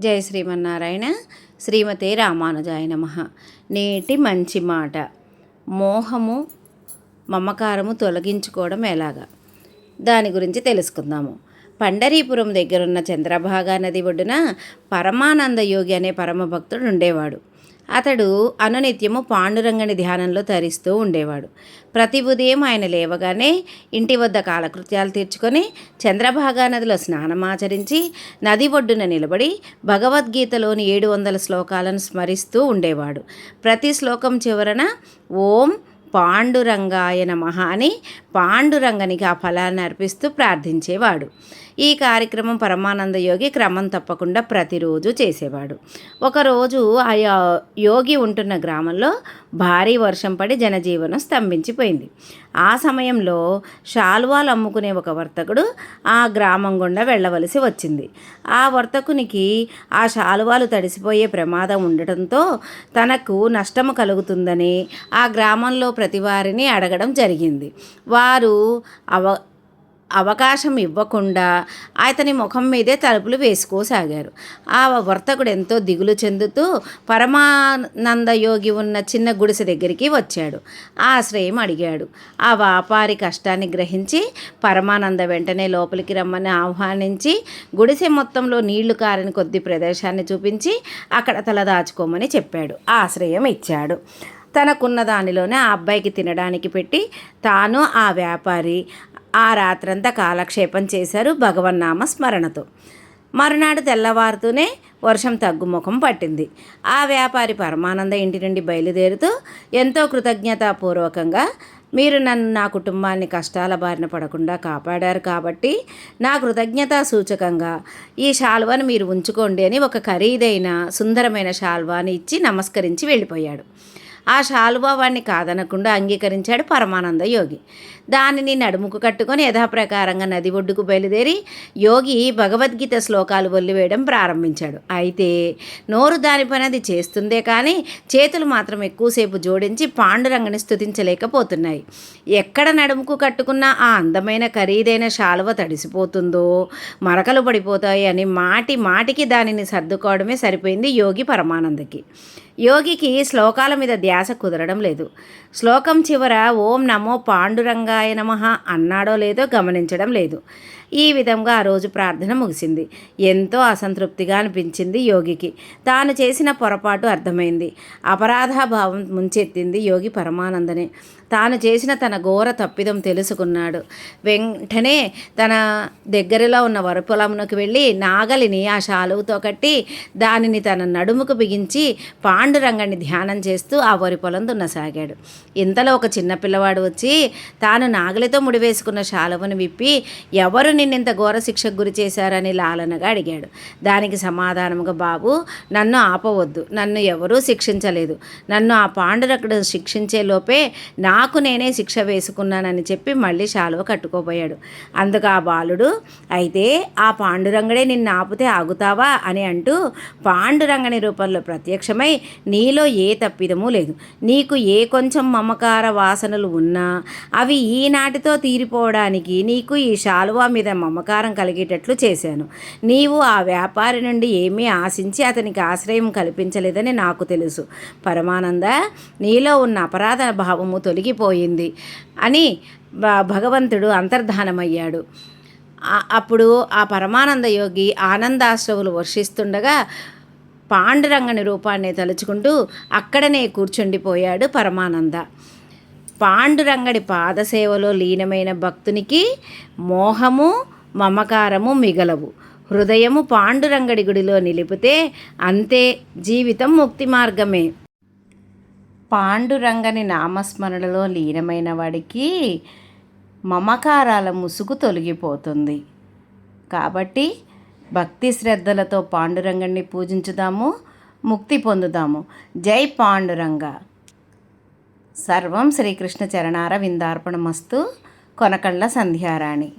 జయ శ్రీమన్నారాయణ. శ్రీమతే రామానుజాయ నమ. నేటి మంచి మాట. మోహము మమకారము తొలగించుకోవడం ఎలాగా? దాని గురించి తెలుసుకుందాము. పండరీపురం దగ్గరున్న చంద్రభాగా నది ఒడ్డున పరమానంద యోగి అనే పరమభక్తుడు ఉండేవాడు. అతడు అనునిత్యము పాండురంగని ధ్యానంలో తరిస్తూ ఉండేవాడు. ప్రతి ఉదయం ఆయన లేవగానే ఇంటి వద్ద కాలకృత్యాలు తీర్చుకొని చంద్రభాగా నదిలో స్నానమాచరించి నది ఒడ్డున నిలబడి భగవద్గీతలోని ఏడు వందల శ్లోకాలను స్మరిస్తూ ఉండేవాడు. ప్రతి శ్లోకం చివరన ఓం పాండురంగాయ మహా అని పాండురంగనికి ఆ ఫలాన్ని అర్పిస్తూ ప్రార్థించేవాడు. ఈ కార్యక్రమం పరమానంద యోగి క్రమం తప్పకుండా ప్రతిరోజు చేసేవాడు. ఒకరోజు ఆ యోగి ఉంటున్న గ్రామంలో భారీ వర్షం పడి జనజీవనం స్తంభించిపోయింది. ఆ సమయంలో షాల్వాలు అమ్ముకునే ఒక వర్తకుడు ఆ గ్రామం గుండా వెళ్ళవలసి వచ్చింది. ఆ వర్తకునికి ఆ శాలువాలు తడిసిపోయే ప్రమాదం ఉండటంతో తనకు నష్టము కలుగుతుందని ఆ గ్రామంలో ప్రతి వారిని అడగడం జరిగింది. వారు అవ అవకాశం ఇవ్వకుండా అతని ముఖం మీదే తలుపులు వేసుకోసాగారు. ఆ వర్తకుడు ఎంతో దిగులు చెందుతూ పరమానంద యోగి ఉన్న చిన్న గుడిసె దగ్గరికి వచ్చాడు. ఆశ్రయం అడిగాడు. ఆ వ్యాపారి కష్టాన్ని గ్రహించి పరమానంద వెంటనే లోపలికి రమ్మని ఆహ్వానించి గుడిసె మొత్తంలో నీళ్ళు కారని కొద్ది ప్రదేశాన్ని చూపించి అక్కడ తల దాచుకోమని చెప్పాడు. ఆశ్రయం ఇచ్చాడు. తనకున్న దానిలోనే ఆ అబ్బాయికి తినడానికి పెట్టి తాను ఆ వ్యాపారి ఆ రాత్రంతా కాలక్షేపం చేశారు భగవన్నామ స్మరణతో. మరునాడు తెల్లవారుతూనే వర్షం తగ్గుముఖం పట్టింది. ఆ వ్యాపారి పరమానంద ఇంటి నుండి బయలుదేరుతూ ఎంతో కృతజ్ఞతాపూర్వకంగా మీరు నన్ను నా కుటుంబాన్ని కష్టాల బారిన పడకుండా కాపాడారు కాబట్టి నా కృతజ్ఞతా సూచకంగా ఈ శాల్వాను మీరు ఉంచుకోండి అని ఒక ఖరీదైన సుందరమైన శాల్వాని ఇచ్చి నమస్కరించి వెళ్ళిపోయాడు. ఆ శాలువా వాడిని కాదనకుండా అంగీకరించాడు పరమానంద యోగి. దానిని నడుముకు కట్టుకొని యథాప్రకారంగా నది ఒడ్డుకు బయలుదేరి యోగి భగవద్గీత శ్లోకాలు వల్లివేయడం ప్రారంభించాడు. అయితే నోరు దాని పని అది చేస్తుందే కానీ చేతులు మాత్రం ఎక్కువసేపు జోడించి పాండురంగని స్థుతించలేకపోతున్నాయి ఎక్కడ నడుముకు కట్టుకున్న ఆ అందమైన ఖరీదైన శాలువ తడిసిపోతుందో మరకలు పడిపోతాయి అని మాటి మాటికి దానిని సర్దుకోవడమే సరిపోయింది యోగి పరమానందకి. యోగికి శ్లోకాల మీద ధ్యాస కుదరడం లేదు. శ్లోకం చివర ఓం నమో పాండురంగ పాండురంగాయ నమ అన్నాడో లేదో గమనించడం లేదు. ఈ విధంగా ఆ రోజు ప్రార్థన ముగిసింది. ఎంతో అసంతృప్తిగా అనిపించింది యోగికి. తాను చేసిన పొరపాటు అర్థమైంది. అపరాధాభావం ముంచెత్తింది యోగి పరమానందనే. తాను చేసిన తన ఘోర తప్పిదం తెలుసుకున్నాడు. వెంటనే తన దగ్గరలో ఉన్న వరపొలంలోకి వెళ్ళి నాగలిని ఆ శాలువుతో కట్టి దానిని తన నడుముకు బిగించి పాండురంగాన్ని ధ్యానం చేస్తూ ఆ వరి పొలం దున్నసాగాడు ఇంతలో ఒక చిన్న పిల్లవాడు వచ్చి తాను నాగలితో ముడివేసుకున్న శాలువను విప్పి ఎవరు నిన్నింత ఘోర శిక్షకు గురి చేశారని లాలనగా అడిగాడు. దానికి సమాధానముగా బాబు నన్ను ఆపవద్దు. నన్ను ఎవరూ శిక్షించలేదు. నన్ను ఆ పాండురకుడు శిక్షించే లోపే నాకు నేనే శిక్ష వేసుకున్నానని చెప్పి మళ్ళీ శాలువ కట్టుకోబోయాడు. అందుకు ఆ బాలుడు అయితే ఆ పాండురంగడే నిన్ను ఆపితే ఆగుతావా? అని అంటూ పాండురంగని రూపంలో ప్రత్యక్షమై నీలో ఏ తప్పిదమూ లేదు. నీకు ఏ కొంచెం మమకార వాసనలు ఉన్నా అవి ఈనాటితో తీరిపోవడానికి నీకు ఈ శాలువా మీద మమకారం కలిగేటట్లు చేశాను. నీవు ఆ వ్యాపారి నుండి ఏమీ ఆశించి అతనికి ఆశ్రయం కల్పించలేదని నాకు తెలుసు. పరమానంద నీలో ఉన్న అపరాధ భావము తొలగిపోయింది అని భగవంతుడు అంతర్ధానమయ్యాడు. అప్పుడు ఆ పరమానంద యోగి ఆనందాశ్రవులు వర్షిస్తుండగా పాండురంగని రూపాన్ని తలుచుకుంటూ అక్కడనే కూర్చుండిపోయాడు పరమానంద. పాండురంగడి పాదసేవలో లీనమైన భక్తునికి మోహము మమకారము మిగలవు. హృదయము పాండురంగడి గుడిలో నిలిపితే అంతే జీవితం ముక్తి మార్గమే. పాండురంగని నామస్మరణలో లీనమైన వాడికి మమకారాల ముసుగు తొలగిపోతుంది. కాబట్టి భక్తి శ్రద్ధలతో పాండురంగని పూజించుదాము ముక్తి పొందుదాము. జై పాండురంగ! సర్వం శ్రీకృష్ణ చరణార విందార్పణమస్తు కొనకళ్ళ సంధ్యారాణి.